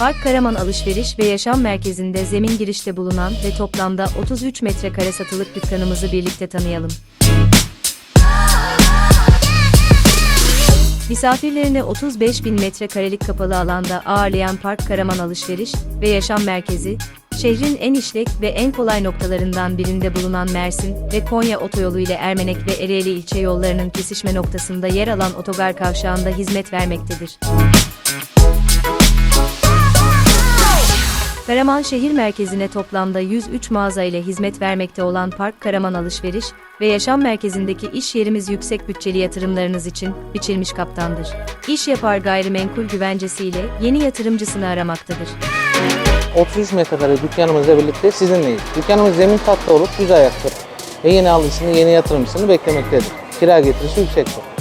Park Karaman Alışveriş ve Yaşam Merkezi'nde zemin girişte bulunan ve toplamda 33 metrekare satılık dükkanımızı birlikte tanıyalım. Misafirlerini 35 bin metrekarelik kapalı alanda ağırlayan Park Karaman Alışveriş ve Yaşam Merkezi, şehrin en işlek ve en kolay noktalarından birinde bulunan Mersin ve Konya otoyolu ile Ermenek ve Ereğli ilçe yollarının kesişme noktasında yer alan otogar kavşağında hizmet vermektedir. Karaman şehir merkezine toplamda 103 mağaza ile hizmet vermekte olan Park Karaman Alışveriş ve Yaşam Merkezi'ndeki iş yerimiz yüksek bütçeli yatırımlarınız için biçilmiş kaptandır. İş yapar gayrimenkul güvencesiyle yeni yatırımcısını aramaktadır. 33 metrekare dükkanımızla birlikte sizinleyiz. Dükkanımız zemin katta olup düz ayaktır ve yeni alışını, yeni yatırımcısını beklemektedir. Kira getirisi yüksektir.